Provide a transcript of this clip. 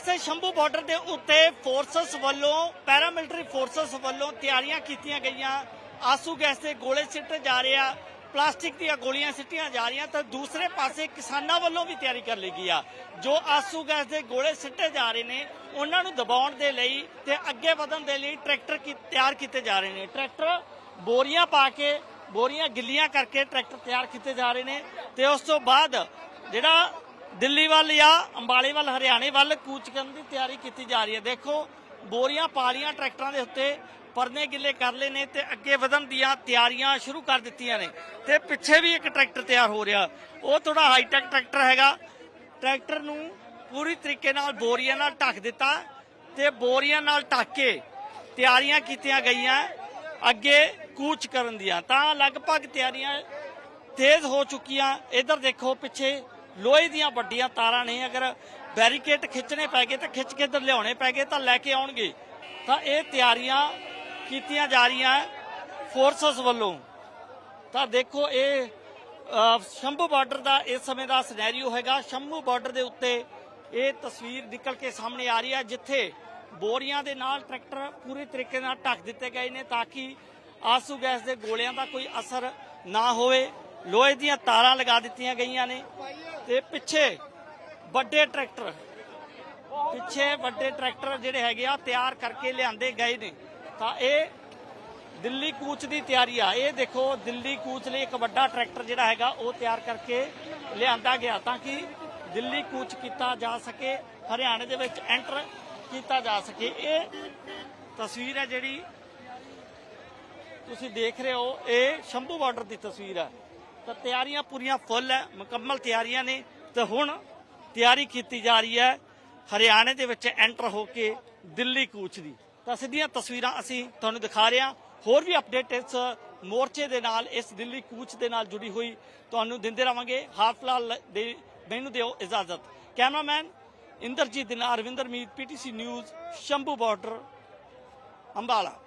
ਪਾਸੇ ਸ਼ੰਭੂ ਬਾਰਡਰ ਦੇ ਉੱਤੇ ਫੋਰਸਸ ਵੱਲੋਂ ਪੈਰਾਮਿਲਟਰੀ ਫੋਰਸਸ ਵੱਲੋਂ ਤਿਆਰੀਆਂ ਕੀਤੀਆਂ ਗਈਆਂ। ਆਸੂ ਗੈਸ ਦੇ ਗੋਲੇ ਸਿੱਟੇ ਜਾ ਰਹੇ ਆ, ਪਲਾਸਟਿਕ ਦੀਆਂ ਗੋਲੀਆਂ ਸਿੱਟੀਆਂ ਜਾ ਰਹੀਆਂ, ਤਾਂ ਦੂਸਰੇ ਪਾਸੇ ਕਿਸਾਨਾਂ ਵੱਲੋਂ ਵੀ ਤਿਆਰੀ ਕਰ ਲਈ ਗਈ ਆ। ਜੋ ਆਸੂ ਗੈਸ ਦੇ ਗੋਲੇ ਸਿੱਟੇ ਜਾ ਰਹੇ ਨੇ, ਉਹਨਾਂ ਨੂੰ ਦਬਾਉਣ ਦੇ ਲਈ ਤੇ ਅੱਗੇ ਵਧਣ ਦੇ ਲਈ ਟਰੈਕਟਰ ਕੀ, ਤਿਆਰ ਕੀਤੇ ਜਾ ਰਹੇ ਨੇ। ਟਰੈਕਟਰ ਬੋਰੀਆਂ ਪਾ ਕੇ, ਬੋਰੀਆਂ ਗਿੱਲੀਆਂ ਕਰਕੇ ਟਰੈਕਟਰ ਤਿਆਰ ਕੀਤੇ ਜਾ ਰਹੇ ਨੇ ਤੇ ਉਸ ਤੋਂ ਬਾਅਦ ਜਿਹੜਾ ਦਿੱਲੀ ਵੱਲ ਜਾਂ ਅੰਬਾਲੇ ਵੱਲ, ਹਰਿਆਣੇ ਵੱਲ ਕੂਚ ਕਰਨ ਦੀ ਤਿਆਰੀ ਕੀਤੀ ਜਾ ਰਹੀ ਹੈ। ਦੇਖੋ, ਬੋਰੀਆਂ ਪਾਲੀਆਂ ਟਰੈਕਟਰਾਂ ਦੇ ਉੱਤੇ ਪਰਨੇ ਗਿੱਲੇ ਕਰ ਲਏ ਨੇ ਤੇ ਅੱਗੇ ਵਧਣ ਦੀਆਂ ਤਿਆਰੀਆਂ ਸ਼ੁਰੂ ਕਰ ਦਿੱਤੀਆਂ ਨੇ ਤੇ ਪਿੱਛੇ ਵੀ ਇੱਕ ਟਰੈਕਟਰ ਤਿਆਰ ਹੋ ਰਿਹਾ। ਉਹ ਥੋੜਾ ਹਾਈਟੈਕ ਟਰੈਕਟਰ ਹੈਗਾ। ਟਰੈਕਟਰ ਨੂੰ ਪੂਰੀ ਤਰੀਕੇ ਨਾਲ ਬੋਰੀਆਂ ਨਾਲ ਢੱਕ ਦਿੱਤਾ ਤੇ ਬੋਰੀਆਂ ਨਾਲ ਢੱਕ ਕੇ ਤਿਆਰੀਆਂ ਕੀਤੀਆਂ ਗਈਆਂ ਅੱਗੇ ਕੂਚ ਕਰਨ ਦੀਆਂ। ਤਾਂ ਲਗਭਗ ਤਿਆਰੀਆਂ ਤੇਜ਼ ਹੋ ਚੁੱਕੀਆਂ। ਇਧਰ ਦੇਖੋ ਪਿੱਛੇ ਲੋਹੇ ਦੀਆਂ ਵੱਡੀਆਂ ਤਾਰਾਂ ਨੇ, ਅਗਰ ਬੈਰੀਕੇਡ ਖਿੱਚਣੇ ਪੈ ਗਏ ਤਾਂ ਖਿੱਚ ਕੇ ਇੱਧਰ ਲਿਆਉਣੇ ਪੈ ਗਏ ਤਾਂ ਲੈ ਕੇ ਆਉਣਗੇ। ਤਾਂ ਇਹ ਤਿਆਰੀਆਂ ਕੀਤੀਆਂ ਜਾ ਰਹੀਆਂ ਫੋਰਸਸ ਵੱਲੋਂ। ਤਾਂ ਦੇਖੋ ਇਹ ਸ਼ੰਭੂ ਬਾਰਡਰ ਦਾ ਇਸ ਸਮੇਂ ਦਾ ਸਿਨੈਰੀਓ ਹੈਗਾ। ਸ਼ੰਭੂ ਬਾਰਡਰ ਦੇ ਉੱਤੇ ਇਹ ਤਸਵੀਰ ਨਿਕਲ ਕੇ ਸਾਹਮਣੇ ਆ ਰਹੀ ਹੈ, ਜਿੱਥੇ ਬੋਰੀਆਂ ਦੇ ਨਾਲ ਟਰੈਕਟਰ ਪੂਰੇ ਤਰੀਕੇ ਨਾਲ ਢੱਕ ਦਿੱਤੇ ਗਏ ਨੇ ਤਾਂ ਕਿ ਆਸੂ ਗੈਸ ਦੇ ਗੋਲਿਆਂ ਦਾ ਕੋਈ ਅਸਰ ਨਾ ਹੋਵੇ। ਲੋਹੇ ਦੀਆਂ ਤਾਰਾਂ ਲਗਾ ਦਿੱਤੀਆਂ ਗਈਆਂ ਨੇ। ਤੇ ਪਿੱਛੇ ਵੱਡੇ ਟਰੈਕਟਰ, ਪਿੱਛੇ ਵੱਡੇ ਟਰੈਕਟਰ ਜਿਹੜੇ ਹੈਗੇ ਆ, ਤਿਆਰ ਕਰਕੇ ਲਿਆਂਦੇ ਗਏ ਨੇ। ਤਾਂ ਇਹ ਦਿੱਲੀ ਕੂਚ ਦੀ ਤਿਆਰੀ ਆ। ਇਹ ਦੇਖੋ, ਦਿੱਲੀ ਕੂਚ ਲਈ ਇੱਕ ਵੱਡਾ ਟਰੈਕਟਰ ਜਿਹੜਾ ਹੈਗਾ, ਉਹ ਤਿਆਰ ਕਰਕੇ ਲਿਆਂਦਾ ਗਿਆ ਤਾਂ ਕਿ ਦਿੱਲੀ ਕੂਚ ਕੀਤਾ ਜਾ ਸਕੇ, ਹਰਿਆਣੇ ਦੇ ਵਿੱਚ ਐਂਟਰ ਕੀਤਾ ਜਾ ਸਕੇ। ਇਹ ਤਸਵੀਰ ਹੈ ਜਿਹੜੀ ਤੁਸੀਂ ਦੇਖ ਰਹੇ ਹੋ, ਇਹ ਸ਼ੰਭੂ ਬਾਰਡਰ ਦੀ ਤਸਵੀਰ ਹੈ ਤਾਂ ਤਿਆਰੀਆਂ ਪੂਰੀਆਂ ਫੁੱਲ ਹੈ, ਮੁਕੰਮਲ ਤਿਆਰੀਆਂ ਨੇ ਤੇ ਹੁਣ ਤਿਆਰੀ ਕੀਤੀ ਜਾ ਰਹੀ ਹੈ ਹਰਿਆਣੇ ਦੇ ਵਿੱਚ ਐਂਟਰ ਹੋ ਕੇ ਦਿੱਲੀ ਕੂਚ ਦੀ। ਤਾਂ ਸਿੱਧੀਆਂ ਤਸਵੀਰਾਂ ਅਸੀਂ ਤੁਹਾਨੂੰ ਦਿਖਾ ਰਹੇ ਹਾਂ। ਹੋਰ ਵੀ ਅਪਡੇਟ ਇਸ ਮੋਰਚੇ ਦੇ ਨਾਲ, ਇਸ ਦਿੱਲੀ ਕੂਚ ਦੇ ਨਾਲ ਜੁੜੀ ਹੋਈ ਤੁਹਾਨੂੰ ਦਿੰਦੇ ਰਵਾਂਗੇ। ਹਾਲ ਫਿਲਹਾਲ ਦੇ ਮੈਨੂੰ ਦਿਓ ਇਜਾਜ਼ਤ। Cameraman Inderjit Dinar Ravinder Meet, PTC news, Shambhu border, Ambala.